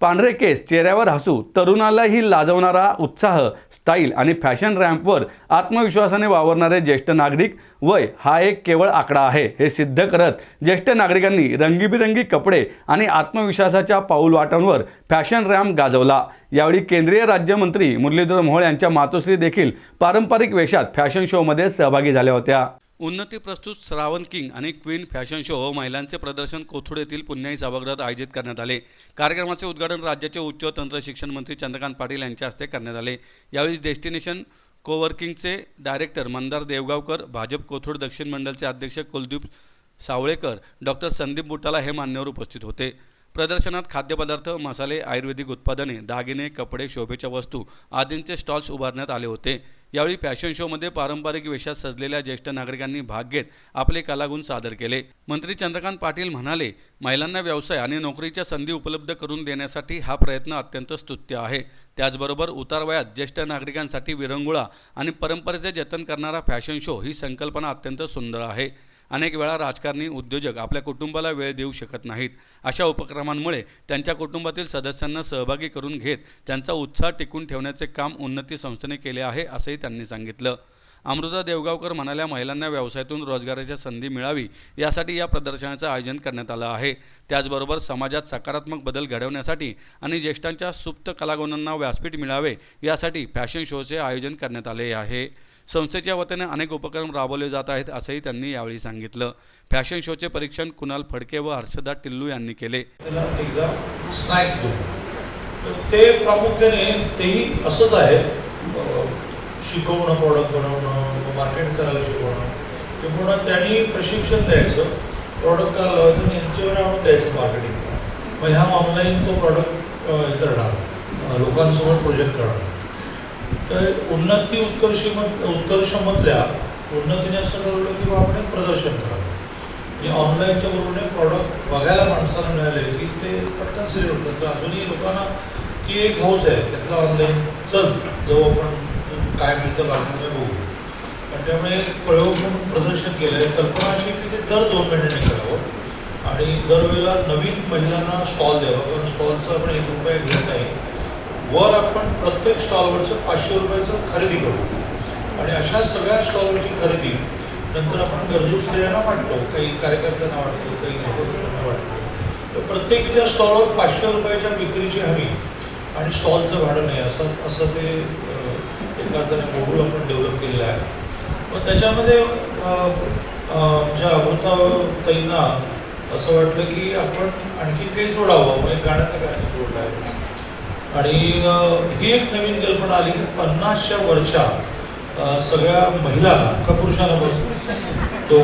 पांढरे केस चेहऱ्यावर हसू तरुणालाही लाजवणारा उत्साह स्टाईल आणि फॅशन रॅम्पवर आत्मविश्वासाने वावरणारे ज्येष्ठ नागरिक वय हा एक केवळ आकडा आहे हे सिद्ध करत ज्येष्ठ नागरिकांनी रंगीबिरंगी कपडे आणि आत्मविश्वासाच्या पाऊल वाटांवर फॅशन रॅम्प गाजवला. यावेळी केंद्रीय राज्यमंत्री मुरलीधर मोहोळ यांच्या मातोश्री देखील पारंपरिक वेशात फॅशन शोमध्ये सहभागी झाल्या होत्या. उन्नती प्रस्तुत श्रावण किंग आणि क्वीन फॅशन शो व महिलांचे प्रदर्शन कोथरूड येथील पुण्याई सभागृहात आयोजित करण्यात आले. कार्यक्रमाचे उद्घाटन राज्याचे उच्च तंत्र शिक्षण मंत्री चंद्रकांत पाटील यांच्या हस्ते करण्यात आले. यावेळी डेस्टिनेशन कोवर्किंगचे डायरेक्टर मंदार देवगावकर भाजप कोथरूड दक्षिण मंडलचे अध्यक्ष कुलदीप सावळेकर डॉक्टर संदीप बुटाला हे मान्यवर उपस्थित होते. प्रदर्शनात खाद्यपदार्थ मसाले आयुर्वेदिक उत्पादने दागिने कपडे शोभेच्या वस्तू आदींचे स्टॉल्स उभारण्यात आले होते. यावेळी फॅशन शोमध्ये पारंपरिक वेशात सजलेल्या ज्येष्ठ नागरिकांनी भाग घेत आपले कलागुण सादर केले. मंत्री चंद्रकांत पाटील म्हणाले महिलांना व्यवसाय आणि नोकरीच्या संधी उपलब्ध करून देण्यासाठी हा प्रयत्न अत्यंत स्तुत्य आहे. त्याचबरोबर उतार वयात ज्येष्ठ नागरिकांसाठी विरंगुळा आणि परंपरेचे जतन करणारा फॅशन शो ही संकल्पना अत्यंत सुंदर आहे. अनेक वेळा राजकारणी उद्योजक आपल्या कुटुंबाला वेळ देऊ शकत नाहीत. अशा उपक्रमांमुळे त्यांच्या कुटुंबातील सदस्यांना सहभागी करून घेत त्यांचा उत्साह टिकून ठेवण्याचे काम उन्नती संस्थेने केले आहे असंही त्यांनी सांगितलं. अमृता देवगावकर म्हणाल्या महिलांना व्यवसायातून रोजगाराच्या संधी मिळावी यासाठी या प्रदर्शनाचं आयोजन करण्यात आलं आहे. त्याचबरोबर समाजात सकारात्मक बदल घडवण्यासाठी आणि ज्येष्ठांच्या सुप्त कलागुणांना व्यासपीठ मिळावे यासाठी फॅशन शोचे आयोजन करण्यात आले आहे. संस्थेच्या वतीने अनेक उपक्रम राबवले जात आहेत असंही त्यांनी यावेळी सांगितलं. फॅशन शोचे परीक्षण कुणाल फडके व हर्षदा टिल्लू यांनी केले. त्याला एकदा स्नॅक्स ते प्रामुख्याने तेही असंच आहे. शिकवणं प्रॉडक्ट बनवणं मार्केट करायला शिकवणं. ते पुन्हा त्यांनी प्रशिक्षण द्यायचं. प्रॉडक्ट करायला लावायचं आणि यांच्यावर आणून द्यायचं मार्केटिंग मग ह्या ऑनलाईन तो प्रॉडक्ट हे करणार. लोकांसमोर प्रोजेक्ट करणार. तर उन्नती उत्कर्षी उत्कर्षमधल्या उन्नतीने असं ठरवलं की बा आपण एक प्रदर्शन करावं म्हणजे ऑनलाईनच्या बरोबरीने प्रॉडक्ट बघायला माणसाला मिळाले की ते पटकन सिलेक्ट होतात. तर अजूनही लोकांना ती एक हौस आहे. त्यातलं ऑनलाईन चल जो आपण काय मिळतं बाकी बघू. आणि त्यामुळे प्रयोग म्हणून प्रदर्शन केलं आहे कल्पना अशी की ते दर दोन महिन्यांनी करावं. आणि दरवेळेला नवीन महिलांना स्टॉल द्यावा. कारण स्टॉलचं आपण एक रुपया घेत नाही. वर आपण प्रत्येक स्टॉलवरचं पाचशे रुपयाचं खरेदी करू. आणि अशा सगळ्या स्टॉलवरची खरेदी नंतर आपण गरजू स्त्रियांना वाटतो. काही कार्यकर्त्यांना वाटतो काही नेतृत्वांना वाटतो. तर प्रत्येकीच्या स्टॉलवर पाचशे रुपयाच्या विक्रीची हवी आणि स्टॉलचं भाडं नाही असं असं ते एखाद्याने अर्थाने मोडूल आपण डेव्हलप केलेलं आहे. मग त्याच्यामध्ये ज्या अमृता असं वाटलं की आपण आणखी काही जोडावं मग गाण्याचं गाणं जोडलं आहे. आणि ही एक नवीन कल्पना आली की पन्नासच्या वर्षा सगळ्या महिलांना का पुरुषांना बस तो